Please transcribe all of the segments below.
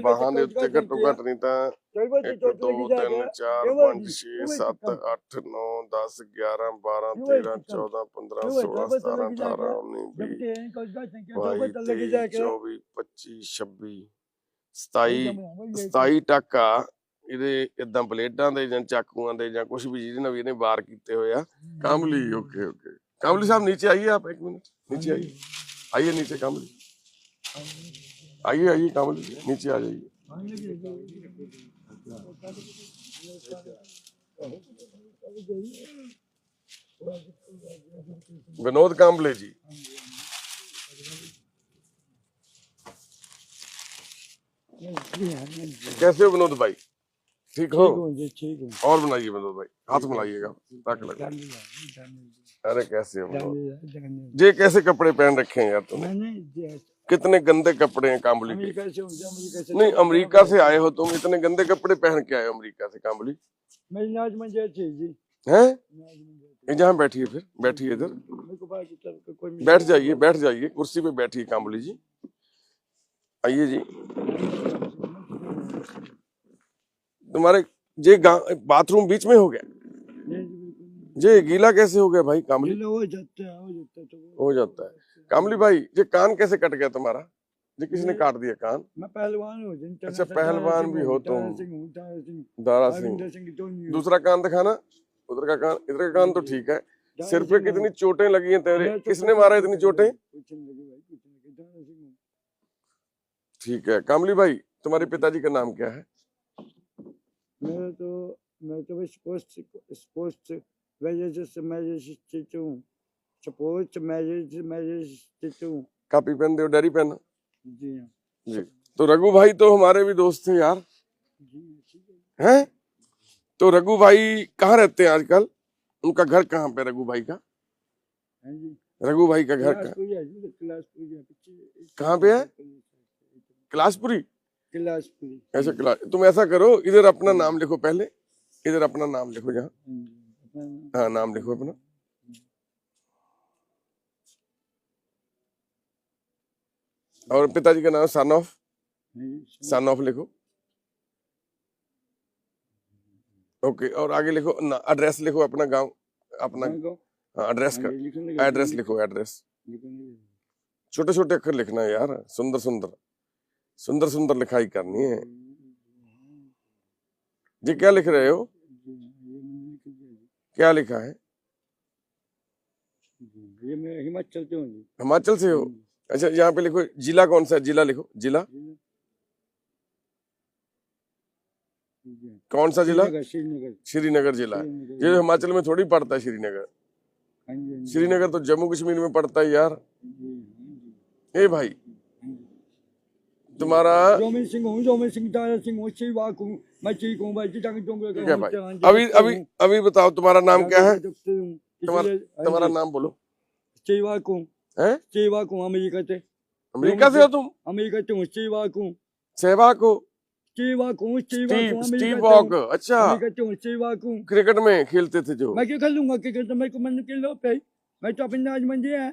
ਬਾਹਾਂ ਦੇ ਉੱਤੇ ਘੱਟੋ ਘੱਟ ਨਹੀਂ ਤਾਂ 1 2 3 4 5 6 7 8 9 10 11 12 13 14 15 16 17 18 19 20 27 ਇਹਦੇ ਇਦਾਂ ਪਲੇਟਾਂ ਦੇ ਚਾਕੂਆਂ ਦੇ ਜਾਂ ਕੁਝ ਵੀ ਜਿਹਦੇ ਨਾਲ ਵੀ ਵਾਰ ਕੀਤੇ ਹੋਏ ਆ। ਕਾਮਲੀ ਓਕੇ ਓਕੇ। ਕਾਮਲੀ ਸਾਹਿਬ ਨੀਚੇ ਆਈਏ ਆਪ ਇੱਕ ਮਿੰਟ ਨੀਚੇ ਆਈਏ। ਆਈਏ ਨੀਚੇ ਕਾਮਲੀ आइए आइए जी, नीचे आ जाइए। विनोद कामले जी। कैसे हो विनोद भाई? ठीक हो? और बनाइए विनोद भाई हाथ मिलाइएगा ताकि लगे। अरे कैसे हो विनोद? ये कैसे कपड़े पहन रखे हैं यार तुमने? कितने गंदे कपड़े हैं कांबली के? नहीं अमेरिका से आए हो तुम इतने गंदे कपड़े पहन के आए हो अमेरिका से मेरी नाज जी। हैं? जहाँ बैठिए फिर बैठिए इधर। बैठ जाइए बैठ जाइए कुर्सी पे बैठिए कांबली जी। आइए जी। तुम्हारे ये गाँव बाथरूम बीच में हो गया? जी, गीला कैसे हो गया भाई कामली? गीला हो जाता है हो जाता है तो हो जाता है। कामली भाई ये कान कैसे कट गया तुम्हारा? ये किसने ये- काट दिया कान। मैं पहलवान हूँ अच्छा, पहलवान भी हो तुम। हूँ दारा सिंह। दूसरा कान दिखाना? उधर का कान इधर का कान तो ठीक है। सिर पे कितनी चोटें लगी हैं तेरे? तो किसने मारा इतनी चोटें। ठीक है। कामली भाई तुम्हारे पिताजी का नाम क्या है? मेरा तो मैं तो स्पोर्ट्स स्पोर्ट्स मैरिज मैरिज हूँ स्पोर्ट्स मैरिज मैरिज हूँ कापी पेन दो डायरी पेन जी। हाँ जी। तो रघु भाई तो हमारे भी दोस्त थे यार। हाँ, है। हैं? तो रघु भाई कहाँ रहते हैं आजकल? उनका घर कहाँ पे रघु भाई का? हाँ रघु भाई का घर कहाँ? है है। कहाँ पे है? क्लासपुरी? क्लास पूरी ऐसा क्लास तुम ऐसा करो इधर अपना नाम लिखो पहले। इधर अपना नाम लिखो जहाँ। हाँ अपना हाँ नाम लिखो अपना। और पिताजी का नाम सन ऑफ़ हाँ सन। ऑफ़ लिखो। ओके और आगे लिखो ना एड्रेस लिखो अपना गाँव अपना? हाँ, एड्रेस हाँ का एड्रेस लिखो एड्रेस छोटे छोटे अक्षर लिखना है यार सुंदर सुंदर। सुंदर सुंदर लिखाई करनी है। जी क्या लिख रहे हो हाँ। क्या लिखा है? ये मैं हिमाचल से हूँ हिमाचल से हो? अच्छा यहाँ पे लिखो जिला कौन सा है? जिला लिखो जिला। कौन सा जिला? श्रीनगर जिला है। ये हिमाचल में थोड़ी पड़ता है श्रीनगर। हाँ हाँ श्रीनगर तो जम्मू कश्मीर में पड़ता है यार। हाँ ए भाई तुम्हारा रोमिन सिंह हूँ रोमिन सिंह दारा सिंह हूँ शेवाक हूँ। मैं ठीक हूँ भाई चोंग ठीक है भाई। अभी अभी अभी बताओ तुम्हारा नाम क्या है? तुम्हारा नाम बोलो। शेवाक हूँ। शेवाक हूँ अमेरिका से। अमेरिका से हो तुम? अमेरिका से हूँ शेवाक हूँ। सहवाग हो? अच्छा। अमेरिका से शेवाक क्रिकेट में खेलते थे जो। मैं क्या कर लूँगा क्रिकेट तो मेरे को मन के लो पे मैं तो अपनी नाज मंडी है।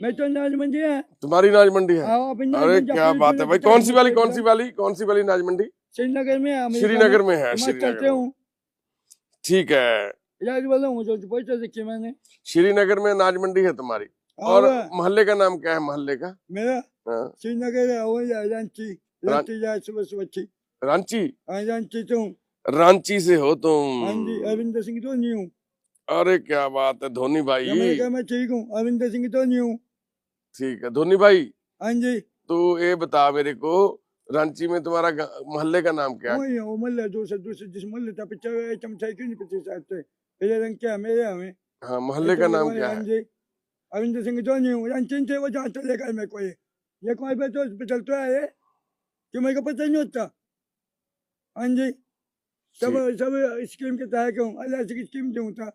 मैं तो नाज मंडी है। तुम्हारी नाज मंडी है? हाँ, अरे क्या बात है भाई। कौन सी वाली कौन सी वाली कौन सी वाली नाज मंडी श्रीनगर में श्रीनगर में है श्रीनगर हूँ। ठीक है। याद वाला हूँ जो पैसा देखिए मैंने। श्रीनगर में नाज मंडी है तुम्हारी। और और मोहल्ले का नाम क्या है मोहल्ले का? मेरा? हाँ, श्रीनगर है रांची। रांची सुबह सुबह रांची? हाँ रांची से हूँ। रांची से हो हाँ तुम जी अरविंदर सिंह तो नहीं हूँ। अरे क्या बात है धोनी भाई। मैं ठीक हूँ अरविंदर सिंह तो नहीं हूँ। ठीक है धोनी भाई। हाँ जी। तू ये बता मेरे को रांची में तुम्हारा मोहल्ले का नाम क्या है? वही है वो मल्ला दूसरे दूसरे जिस मल्ले था पिक्चर चमचा क्यों नहीं साथ से मेरे रंग क्या है मेरे हमें हाँ मोहल्ले का नाम क्या है? जी अरविंदर सिंह तो नहीं हूँ रांची से वो जहाँ चले गए मेरे को ये। ये कौन पे तो हॉस्पिटल तो है ये कि मेरे को पता नहीं होता। हाँ जी सब सब स्कीम के तहत हूँ एल की स्कीम दूँ था?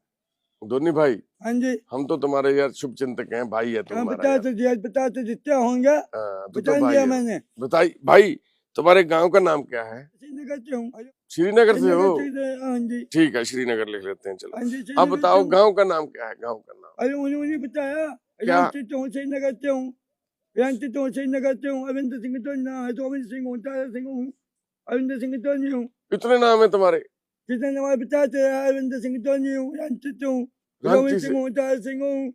धोनी भाई हाँ जी। हम तो तुम्हारे यार शुभ चिंतक हैं भाई है हाँ तुम्हारा बता यार। तो दिया बता तो जितने होंगे हाँ, तू तो है। मैंने। बताई भाई तुम्हारे गाँव का नाम क्या है? श्रीनगर से हूँ। श्रीनगर से हो? हाँ जी। ठीक है श्रीनगर लिख लेते हैं चलो। हाँ अब बताओ गाँव का नाम क्या है? गाँव का नाम। अरे उन्होंने उन्हें बताया हूँ श्रीनगर से हूँ। यांची तो श्रीनगर से हूँ। अरविंद सिंह तो ना है तो अरविंद सिंह हूँ तारा सिंह हूँ। अरविंद सिंह तो नहीं हूँ। इतने नाम है तुम्हारे। कितने हमारे पिता से अरविंद सिंह नहीं हूँ यांची तो हूँ से सिंह हूँ तारा सिंह हूँ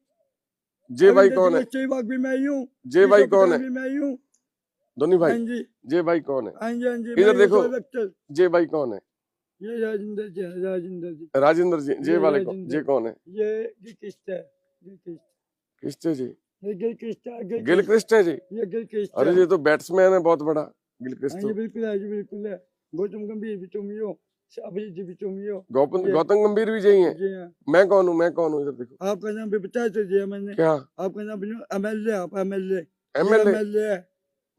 जे भाई कौन है भी मैं हूँ जे भाई कौन है मैं हूँ धोनी भाई जी जे भाई कौन है हाँ जी हाँ जी इधर देखो। जे भाई कौन है ये राजेंद्र जी राजेंद्र जी राजेंद्र जी जे वाले कौन जे कौन है ये गिलक्रिस्ट है गिलक्रिस्ट जी ये गिलक्रिस्ट है जी ये गिलक्रिस्ट अरे ये तो बैट्समैन है बहुत बड़ा गिलक्रिस्ट बिल्कुल है जी बिल्कुल है गौतम गंभीर भी तुम ही हो अभिजीत जी भी तुम ही हो गौतम गौतम गंभीर भी यही है जी हाँ। मैं कौन हूँ? मैं कौन हूँ इधर देखो। आपका नाम भी बता तो दिया मैंने। क्या? आपका नाम एम एल ए आप M L A M L A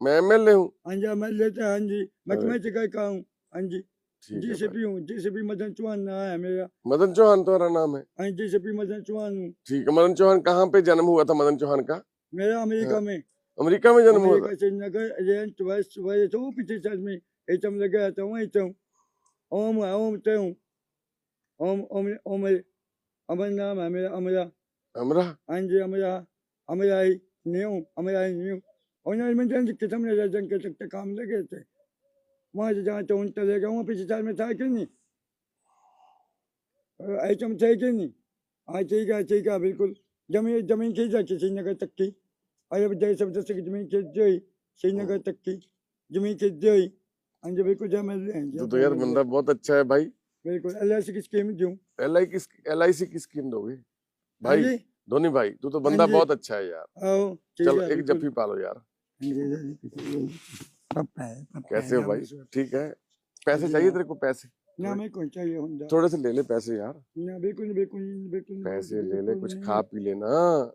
मैं एमएलए हूँ। हाँ जी एम एल ए हाँ जी। मैं तुम्हें जगह का हूँ? हाँ जी। जी से भी हूँ जी से भी मदन चौहान ना है मेरा। मदन चौहान तुम्हारा नाम है? हाँ जी से भी मदन चौहान हूँ। ठीक है मदन चौहान कहाँ पे जन्म हुआ था मदन चौहान का? मेरा अमेरिका में। अमेरिका में जन्म हुआ था? श्रीनगर रेंट वेस्ट वाले तो पीछे साइड में एकदम लगा था वहीं तो ओम है ओम तो हूँ ओम ओम ओम अमर नाम है मेरा अमरा हमरा हाँ जी अमरा अमरा ही न्यू अमरा ही न्यू उन्होंने में जन किस्म ने जन के सकते काम लगे थे वहाँ से जहाँ तो उन चले गए वहाँ पीछे साइड में था कि नहीं ऐसा में थे कि नहीं हाँ ठीक है ठीक है बिल्कुल ज़मीन ज़मीन खींच जाती श्रीनगर तक की अरे जय सब की ज़मीन खींच दी श्रीनगर तक की ज़मीन खींच दी हाँ जी बिल्कुल जय मिल हैं तो, तो यार बंदा बहुत अच्छा है भाई। बिल्कुल एल की स्कीम दूँ एल आई की एल आई सी की स्कीम दोगे। हाँ भाई धोनी भाई तू तो बंदा बहुत अच्छा है यार। आओ चलो एक। जफ्फी पालो यार। है कैसे हो भाई? ठीक है। पैसे चाहिए हाँ। तेरे को? पैसे। ना मेरे को चाहिए होंडा। थोड़े से ले ले पैसे यार। ना बिल्कुल नहीं बिल्कुल नहीं बिल्कुल नहीं, पैसे ले ले कुछ खा पी लेना।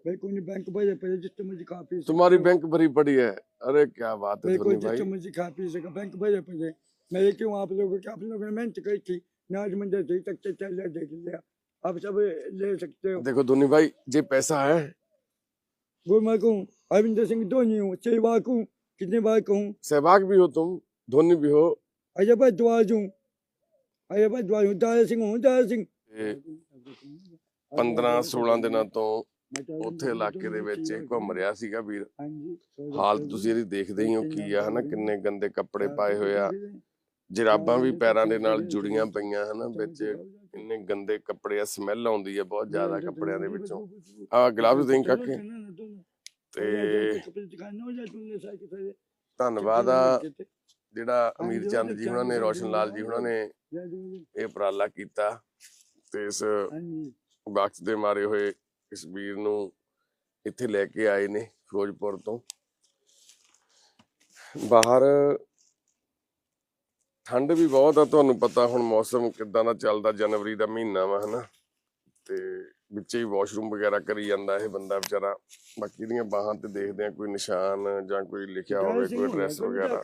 बिल्कुल नहीं बैंक भरे पड़े जितने मुझे खा पी तुम्हारी बैंक भरी पड़ी है। अरे क्या बात है धोनी भाई। जितने मुझे खा पी सका बैंक भरे पड़े। मेरे क्यों आप लोगों के आप लोगों ने मेहनत करी थी नाज मंदिर से तक से चल देख लिया। आप सब ले सकते हो। देखो धोनी भाई ये पैसा है। वो मैं कहूँ अरविंदर सिंह धोनी हूँ सहवाग हूँ कितने बार कहूँ। सहवाग भी हो तुम धोनी भी हो। अजय द्वाज हूँ। ਅਰੇ ਭਾਈ ਦਵਾਈ ਹੁੰਦਾ ਸਿੰਘ ਹੁੰਦਾ ਸਿੰਘ। 15 16 ਦਿਨਾਂ ਤੋਂ ਉੱਥੇ ਇਲਾਕੇ ਦੇ ਵਿੱਚ ਇਹ ਘੁੰਮ ਰਿਹਾ ਸੀਗਾ ਵੀਰ। ਹਾਲਤ ਤੁਸੀਂ ਇਹਦੀ ਦੇਖਦੇ ਹੀ ਹੋ ਕੀ ਆ ਹਨਾ? ਕਿੰਨੇ ਗੰਦੇ ਕੱਪੜੇ ਪਾਏ ਹੋਇਆ ਜਰਾਬਾਂ ਵੀ ਪੈਰਾਂ ਦੇ ਨਾਲ ਜੁੜੀਆਂ ਪਈਆਂ ਹਨਾ? ਵਿੱਚ ਕਿੰਨੇ ਗੰਦੇ ਕੱਪੜੇ ਆ ਸਮੈਲ ਆਉਂਦੀ ਆ ਬਹੁਤ ਜ਼ਿਆਦਾ ਕੱਪੜਿਆਂ ਦੇ ਵਿੱਚੋਂ। ਆ ਗਲਾਵਸ ਦੇਂ ਕਾਕੇ ਤੇ ਧੰਨਵਾਦ ਆ। ਜਿਹੜਾ ਅਮੀਰ ਚੰਦ ਜੀ ਉਹਨਾਂ ਨੇ ਰੋਸ਼ਨ ਲਾਲ ਜੀ ਉਹਨਾਂ ਨੇ ਇਹ ਉਪਰਾਲਾ ਕੀਤਾ ਤੇ ਇਸ ਵਕਤ ਦੇ ਮਾਰੇ ਹੋਏ ਇਸ ਵੀਰ ਨੂੰ ਇੱਥੇ ਲੈ ਕੇ ਆਏ ਨੇ ਫਿਰੋਜ਼ਪੁਰ ਤੋਂ। ਬਾਹਰ ਠੰਡ ਵੀ ਬਹੁਤ ਆ ਤੁਹਾਨੂੰ ਪਤਾ ਹੁਣ ਮੌਸਮ ਕਿਦਾਂ ਦਾ ਚੱਲਦਾ ਜਨਵਰੀ ਦਾ ਮਹੀਨਾ ਵਾ ਹਨਾ? ਤੇ ਵਿੱਚੇ ਹੀ ਵਾਸ਼ਰੂਮ ਵਗੈਰਾ ਕਰੀ ਜਾਂਦਾ ਇਹ ਬੰਦਾ ਵਿਚਾਰਾ। ਬਾਕੀ ਦੀਆਂ ਬਾਹਾਂ ਤੇ ਦੇਖਦੇ ਆ ਕੋਈ ਨਿਸ਼ਾਨ ਜਾਂ ਕੋਈ ਲਿਖਿਆ ਹੋਵੇ ਕੋਈ ਐਡਰੈਸ ਵਗੈਰਾ।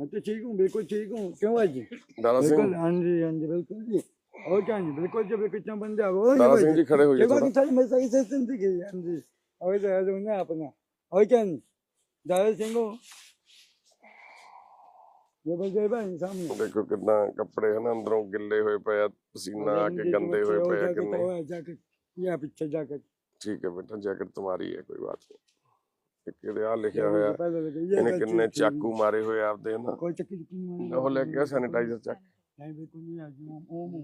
मैं तो ठीक हूँ बिल्कुल ठीक हूँ। क्यों भाई जी? दारा बिल्कुल हाँ जी हाँ जी बिल्कुल जी। और क्या जी बिल्कुल जब कितना बंदे हो दारा सिंह जी खड़े हो गए थोड़ा। सही मैं सही से ज़िंदगी हाँ जी। और दारा सिंह ने अपना। और क्या जी? दारा सिंह को ये बस जय भाई सामने। देखो कितना कपड़े है ना अंदरों गिल्ले हुए पे पसीना आके गंदे हुए पे तो या पीछे जाकर। ठीक है बेटा जैकेट तुम्हारी है कोई बात नहीं। ਇੱਕ ਇਹਦੇ ਆ ਲਿਖਿਆ ਹੋਇਆ पहले लगे ये ਇਹਨੇ गलती ਕਿੰਨੇ थी। ਚਾਕੂ ਮਾਰੇ ਹੋਏ ਆ ਆਪਦੇ ਨਾ कोई चक्की चुक्की नहीं मारी। ਉਹ ਲੈ ਕੇ ਸੈਨੀਟਾਈਜ਼ਰ ਚੱਕ नहीं बिल्कुल नहीं आज ओम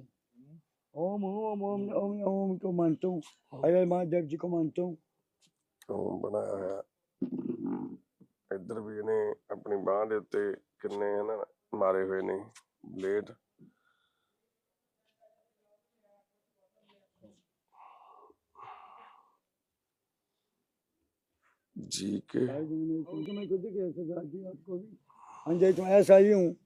ओम ओम ओम ओम ओम ओम को मानता हूँ अरे महादेव जी को मानता हूँ ਉਹ ਬਣਾਇਆ ਹੋਇਆ ਇੱਧਰ ਵੀ ਇਹਨੇ ਆਪਣੀ ਬਾਹ ਦੇ ਉੱਤੇ ਕਿੰਨੇ ਹਨ ਮਾਰੇ ਹੋਏ ਨੇ ਬਲੇਡ जी के। मैंने तो मैं खुद के ऐसे जा दी आपको भी। हाँ तो ऐसा ही हूँ।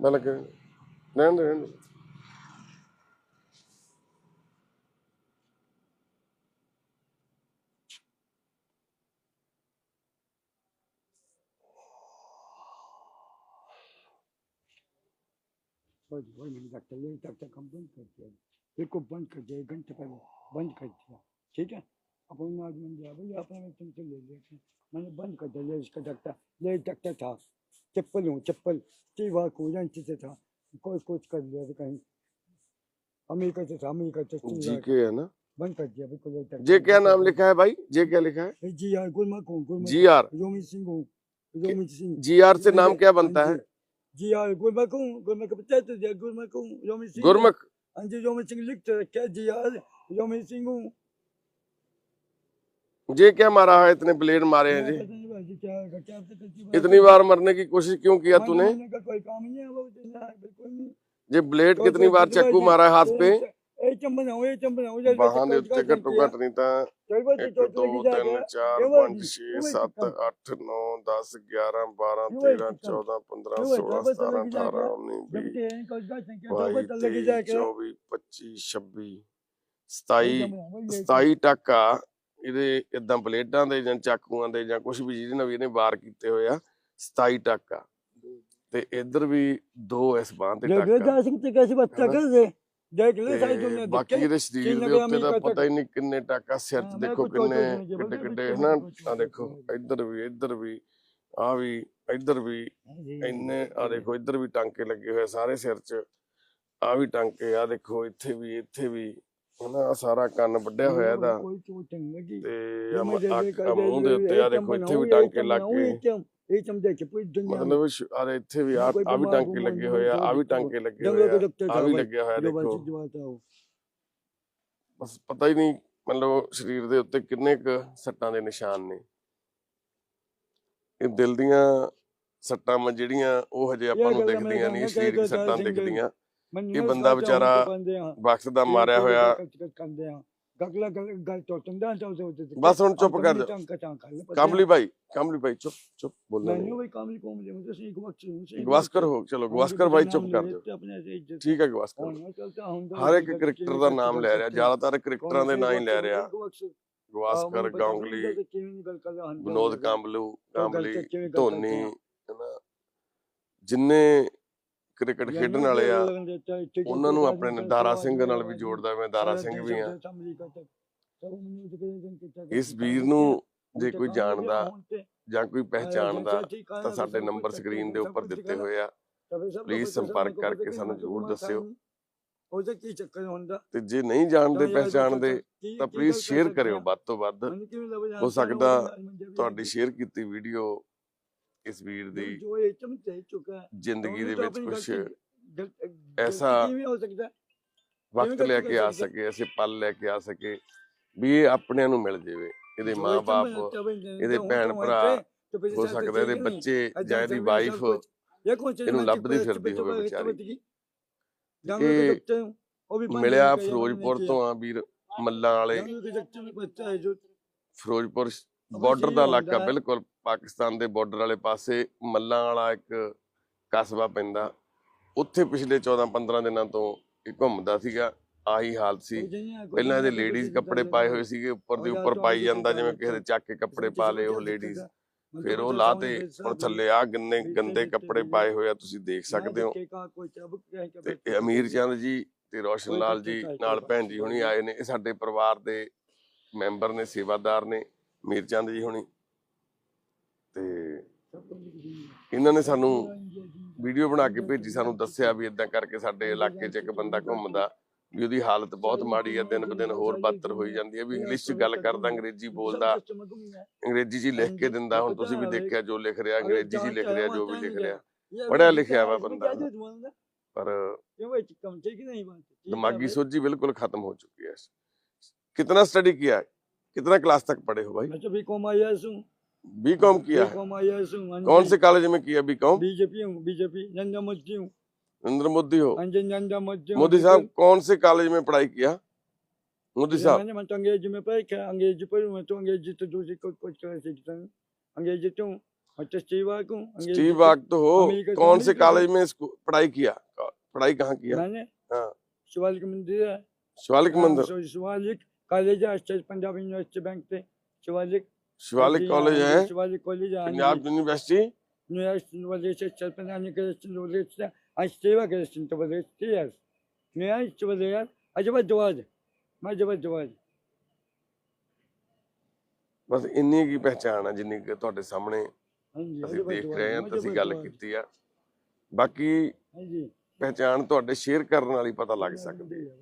मैं लगे नहीं दे। बस वही मैंने डॉक्टर ले डॉक्टर कम बंद कर दिया। बिल्कुल बंद कर दिया एक घंटे पहले बंद कर दिया। ठीक है? अपन नाज बन गया भैया अपना में तुमसे ले लिया मैंने बंद कर दिया इसका डॉक्टर ले डॉक्टर था। चप्पल हूँ चप्पल। टीवा को जंची से था। कोई कुछ कर लिया था कहीं। अमेरिका से था अमेरिका से जी के है ना? बंद कर दिया बिल्कुल जे क्या नाम लिखा है भाई? जे क्या लिखा है? जी यार गुलमर्ग हूँ जी आर। रोमित सिंह हूँ रोमित सिंह। जी आर से नाम क्या बनता है? जी हाँ हूँ पंचायत हूँ योमी सिंह हाँ जी योमी सिंह लिख रखे जी हाँ योमी सिंह हूँ क्या मारा है इतने ब्लेड मारे हैं जी इतनी बार मरने की कोशिश क्यों किया तूने जी ब्लेड कितनी बार चक्कू मारा है हाथ पे ਚੰਬਨ ਆਉਂ ਇਹ ਚੰਬਨ ਆਉਂ ਜੇ ਬਾਹਾਂ ਦੇ ਉੱਤੇ ਘੱਟੋ ਘੱਟ ਨਹੀਂ ਤਾਂ 1 2 3 ਬਲੇਡਾਂ ਦੇ ਜਾਂ ਚਾਕੂਆਂ ਦੇ ਜਾਂ ਕੁਝ ਵੀ ਜਿਹਦੇ ਨਾਲ ਵੀ ਇਹਨੇ ਵਾਰ ਕੀਤੇ ਹੋਇਆ 27 ਟੱਕਾ ਤੇ ਇੱਧਰ ਵੀ ਦੋ ਇਸ ਬਾਹ ਤੇ ਟੱਕਾ ਜੇ ਸਿੰਘ ਤੇ ਕਿਸੇ ਬੱਚਾ ਕਰਦੇ। ਜੇ ਗਲੀ ਸਾਈ ਦੁਨੀਆ ਦੇ ਬਾਕੀ ਇਹਦੇ ਸਰੀਰ ਦੇ ਉੱਤੇ ਦਾ ਪਤਾ ਹੀ ਨਹੀਂ ਕਿੰਨੇ ਟਾਕਾ ਸਿਰ 'ਚ ਦੇਖੋ ਕਿੰਨੇ ਕਿੱਡੇ ਕਿੱਡੇ ਹਨਾ? ਆ ਦੇਖੋ ਇੱਧਰ ਵੀ ਇੱਧਰ ਵੀ ਆ ਵੀ ਇੱਧਰ ਵੀ ਇੰਨੇ ਆ ਦੇਖੋ ਇੱਧਰ ਵੀ ਟਾਂਕੇ ਲੱਗੇ ਹੋਏ ਸਾਰੇ ਸਿਰ 'ਚ। ਆ ਵੀ ਟਾਂਕੇ ਆ ਦੇਖੋ ਇੱਥੇ ਵੀ ਇੱਥੇ ਵੀ ਹਨਾ? ਸਾਰਾ ਕੰਨ ਵੱਡਿਆ ਹੋਇਆ ਇਹਦਾ। ਤੇ ਆ ਮੂੰਹ ਦੇ ਉੱਤੇ ਆ ਦੇਖੋ ਇੱਥੇ ਵੀ ਟਾਂਕੇ ਲੱਗੇ ਇਹ ਚਮਦੇ ਚ ਪੂਰੀ ਦੁਨੀਆ ਮਤਲਬ ਆ ਇੱਥੇ ਵੀ ਆ ਆ ਵੀ ਟਾਂਕੇ ਲੱਗੇ ਹੋਏ ਆ ਆ ਵੀ ਟਾਂਕੇ ਲੱਗੇ ਹੋਏ ਆ ਆ ਵੀ ਲੱਗਿਆ ਹੋਇਆ ਦੇਖੋ। ਬਸ ਪਤਾ ਹੀ ਨਹੀਂ ਮਤਲਬ ਸਰੀਰ ਦੇ ਉੱਤੇ ਕਿੰਨੇ ਕ ਸੱਟਾਂ ਦੇ ਨਿਸ਼ਾਨ ਨੇ। ਇਹ ਦਿਲ ਦੀਆਂ ਸੱਟਾਂ ਮ ਜਿਹੜੀਆਂ ਉਹ ਹਜੇ ਆਪਾਂ ਨੂੰ ਦਿਖਦੀਆਂ ਨਹੀਂ ਸਰੀਰਕ ਸੱਟਾਂ ਦਿਖਦੀਆਂ। ਇਹ ਬੰਦਾ ਵਿਚਾਰਾ ਵਕਤ ਦਾ ਮਾਰਿਆ ਹੋਇਆ। ਬਸ ਹੁਣ ਚੁੱਪ ਕਰ ਜਾ। ਚੰਕਾ ਭਾਈ ਕਾਮਲੀ ਭਾਈ ਚੁੱਪ ਚੁੱਪ ਬੋਲਣਾ ਮੈਨੂੰ ਭਾਈ ਕਾਮਲੀ ਕੋ ਮੁਝੇ ਭਾਈ ਚੁੱਪ ਕਰ ਠੀਕ ਹੈ ਗਵਾਸਕਰ ਹਰ ਇੱਕ ਕ੍ਰਿਕਟਰ ਦਾ ਨਾਮ ਲੈ ਰਿਹਾ ਜ਼ਿਆਦਾਤਰ ਕ੍ਰਿਕਟਰਾਂ ਦੇ ਨਾਂ ਹੀ ਲੈ ਰਿਹਾ। ਗਵਾਸਕਰ ਗਾਂਗਲੀ ਵਿਨੋਦ ਕਾਂਬਲੂ ਕਾਂਬਲੀ ਧੋਨੀ ਜਿੰਨੇ ਕ੍ਰਿਕਟ ਖੇਡਣ ਵਾਲੇ ਆ ਉਹਨਾਂ ਨੂੰ ਆਪਣੇ ਦਾਰਾ ਸਿੰਘ ਨਾਲ ਵੀ ਜੋੜਦਾ ਮੈਂ ਦਾਰਾ ਸਿੰਘ ਵੀ ਆ। ਇਸ ਵੀਰ ਨੂੰ ਜੇ ਕੋਈ ਜਾਣਦਾ ਜਾਂ ਕੋਈ ਪਹਿਚਾਣਦਾ ਤਾਂ ਸਾਡੇ ਨੰਬਰ ਸਕਰੀਨ ਦੇ ਉੱਪਰ ਦਿੱਤੇ ਹੋਏ ਆ। ਪਲੀਜ਼ ਸੰਪਰਕ ਕਰਕੇ ਸਾਨੂੰ ਜ਼ਰੂਰ ਦੱਸਿਓ। ਉਹਦਾ ਕੀ ਚੱਕਰ ਹੁੰਦਾ। ਤੇ ਜੇ ਨਹੀਂ ਜਾਣਦੇ ਪਹਿਚਾਣਦੇ ਤਾਂ ਪਲੀਜ਼ ਸ਼ੇਅਰ ਕਰਿਓ ਵੱਧ ਤੋਂ ਵੱਧ। ਹੋ ਸਕਦਾ ਤੁਹਾਡੀ ਸ਼ੇਅਰ ਕੀਤੀ ਵੀਡੀਓ ਇਸ ਵੀਰ ਦੀ ਜੋ ਇਹ ਚਮਚੇ ਚੁੱਕਾ ਜ਼ਿੰਦਗੀ ਦੇ ਵਿੱਚ ਕੁਝ ਐਸਾ ਹੋ ਸਕਦਾ ਵਕਤ ਲੈ ਕੇ ਆ ਸਕੇ ਅਸੀਂ ਪਲ ਲੈ ਕੇ ਆ ਸਕੇ ਵੀ ਇਹ ਆਪਣਿਆਂ ਨੂੰ ਮਿਲ ਜਾਵੇ। ਇਹਦੇ ਮਾਪੇ ਇਹਦੇ ਭੈਣ ਭਰਾ ਹੋ ਸਕਦਾ ਇਹਦੇ ਬੱਚੇ ਜਾਂ ਇਹਦੀ ਵਾਈਫ ਇਹਨੂੰ ਲੱਭਦੀ ਫਿਰਦੀ ਹੋਵੇ ਵਿਚਾਰੀ। ਮਿਲਿਆ ਫਿਰੋਜ਼ਪੁਰ ਤੋਂ ਆ ਵੀਰ ਮੱਲਾਂ ਵਾਲੇ। ਫਿਰੋਜ਼ਪੁਰ ਬਾਰਡਰ ਦਾ ਇਲਾਕਾ ਬਿਲਕੁਲ ਪਾਕਿਸਤਾਨ ਦੇ ਬਾਰਡਰ ਵਾਲੇ ਪਾਸੇ ਮੱਲਾਂ ਵਾਲਾ ਇੱਕ ਕਸਬਾ ਪੈਂਦਾ। ਉੱਥੇ ਪਿਛਲੇ 14-15 ਦਿਨਾਂ ਤੋਂ ਇਹ ਘੁੰਮਦਾ ਸੀਗਾ। ਆਹੀ ਹਾਲਤ ਸੀ। ਪਹਿਲਾਂ ਇਹਦੇ ਲੇਡੀਜ਼ ਕੱਪੜੇ ਪਾਏ ਹੋਏ ਸੀਗੇ ਉੱਪਰ ਦੇ ਉੱਪਰ ਪਾਈ ਜਾਂਦਾ ਜਿਵੇਂ ਕਿਸੇ ਦੇ ਚੱਕ ਕੇ ਕੱਪੜੇ ਪਾ ਲਏ ਉਹ ਲੇਡੀਜ਼ ਫਿਰ ਉਹ ਲਾ ਤੇ ਹੁਣ ਥੱਲੇ ਆ ਗੰਨੇ ਗੰਦੇ ਕੱਪੜੇ ਪਾਏ ਹੋਏ ਆ ਤੁਸੀਂ ਦੇਖ ਸਕਦੇ ਹੋ। ਤੇ ਅਮੀਰ ਚੰਦ ਜੀ ਤੇ ਰੋਸ਼ਨ ਲਾਲ ਜੀ ਨਾਲ ਭੈਣ ਜੀ ਹੁਣੀ ਆਏ। ਨੇ ਇਹ ਸਾਡੇ ਪਰਿਵਾਰ ਦੇ ਮੈਂਬਰ ਨੇ ਸੇਵਾਦਾਰ ਨੇ ਮੀਰ ਚੰਦ ਜੀ ਹੁਣੀ। ਤੇ ਇਹਨਾਂ ਨੇ ਸਾਨੂੰ ਵੀਡੀਓ ਬਣਾ ਕੇ ਭੇਜੀ ਸਾਨੂੰ ਦੱਸਿਆ ਵੀ ਇਦਾਂ ਕਰਕੇ ਸਾਡੇ ਇਲਾਕੇ 'ਚ ਇੱਕ ਬੰਦਾ ਘੁੰਮਦਾ ਵੀ ਉਹਦੀ ਹਾਲਤ ਬਹੁਤ ਮਾੜੀ ਹੈ ਦਿਨ ਬ ਦਿਨ ਹੋਰ ਬਦਤਰ ਹੋਈ ਜਾਂਦੀ ਹੈ ਵੀ ਇੰਗਲਿਸ਼ 'ਚ ਗੱਲ ਕਰਦਾ ਅੰਗਰੇਜ਼ੀ ਬੋਲਦਾ ਅੰਗਰੇਜ਼ੀ 'ਚ ਹੀ ਲਿਖ ਕੇ ਦਿੰਦਾ ਹੁਣ ਤੁਸੀਂ ਵੀ ਦੇਖਿਆ ਜੋ ਲਿਖ ਰਿਹਾ ਅੰਗਰੇਜ਼ੀ 'ਚ ਹੀ ਲਿਖ ਰਿਹਾ ਜੋ ਵੀ ਲਿਖ ਰਿਹਾ ਪੜ੍ਹਿਆ ਲਿਖਿਆ ਵਾ ਬੰਦਾ। ਪਰ दिमागी सोची बिल्कुल खत्म हो चुकी है कितना स्टडी किया है कितना क्लास तक पढ़े हो भाई मैं तो बीकॉम आया हूँ बी कॉम किया कौन से कॉलेज में किया बी कॉम बीजेपी हूँ बीजेपी नंदा मस्जी हूँ। नरेंद्र मोदी हो मोदी साहब कौन से कॉलेज में पढ़ाई किया? मोदी साहब। मैंने तो अंग्रेज़ी में पढ़ा क्या अंग्रेज़ी पढ़ूँ मैं तो अंग्रेज़ी तो दूसरी कुछ कुछ कर सीखता हूँ अंग्रेज़ी तो हूँ तो हूँ तो- तो हो। कौन से कॉलेज में पढ़ाई किया? पढ़ाई कहाँ किया? मैंने? हाँ। शिवालिक मंदिर है। शिवालिक हाँ, मंदिर। शिवालिक कॉलेज है पंजाब यूनिवर्सिटी बैंक पे। शिवालिक शिवालिक जी, कॉलेज हाँ, है शिवालिक कॉलेज है Punjab university New York university state Punjab university आज स्टीवा के तो बोले स्टीयर्स न्यूयॉर्क बोले यार अजब जवाज मैं जब जवाज ਬਸ ਇੰਨੀ ਕੀ ਪਹਿਚਾਣ ਆ ਜਿੰਨੀ ਕਿ ਤੁਹਾਡੇ ਸਾਹਮਣੇ ਹਾਂਜੀ ਅਸੀਂ ਉਹਦੇ ਦੇਖ ਬਾਅਦ ਰਹੇ ਹਾਂ ਉਹਦੇ ਤੇ ਅਸੀਂ ਬਾਅਦ ਗੱਲ ਕੀਤੀ ਆ ਬਾਕੀ ਹਾਂਜੀ ਪਹਿਚਾਣ ਤੁਹਾਡੇ ਸ਼ੇਅਰ ਕਰਨ ਨਾਲ ਹੀ ਪਤਾ ਲੱਗ ਸਕਦੀ ਹੈ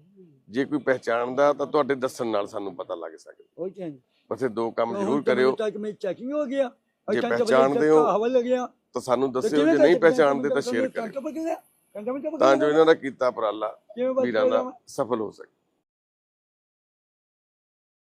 ਜੇ ਕੋਈ ਪਹਿਚਾਣਦਾ ਤਾਂ ਤੁਹਾਡੇ ਦੱਸਣ ਨਾਲ ਸਾਨੂੰ ਪਤਾ ਲੱਗ ਸਕਦਾ ਉਹ ਕਹਿੰਦੇ ਬਸ ਇਹ ਦੋ ਕੰਮ ਜ਼ਰੂਰ ਕਰਿਓ। ਤੱਕ ਮੇਰੀ ਚੈਕਿੰਗ ਹੋ ਗਿਆ। ਜੇ ਪਹਿਚਾਣਦੇ ਹੋ, ਹਵਾ ਲੱਗਿਆ ਤਾਂ ਸਾਨੂੰ ਦੱਸਿਓ ਜੇ ਨਹੀਂ ਪਹਿਚਾਣਦੇ ਤਾਂ ਸ਼ੇਅਰ ਕਰਿਓ ਤਾਂ ਜੋ ਇਹਨਾਂ ਦਾ ਕੀਤਾ ਉਪਰਾਲਾ ਦਾ? ਸਫਲ ਹੋ ਸਕੇ।